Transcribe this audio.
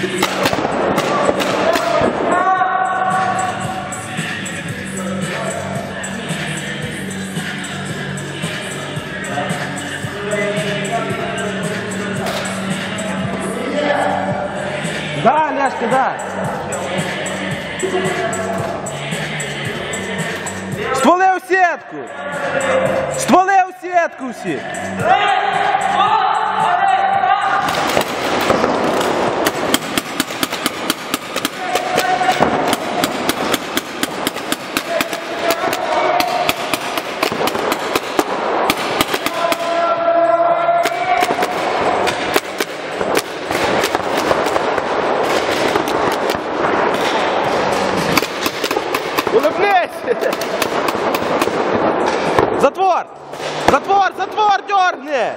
Да, Ляшка, да. Стволи у сітку! Стволи у сітку всі! Молодець! Затвор! Затвор! Затвор дергни!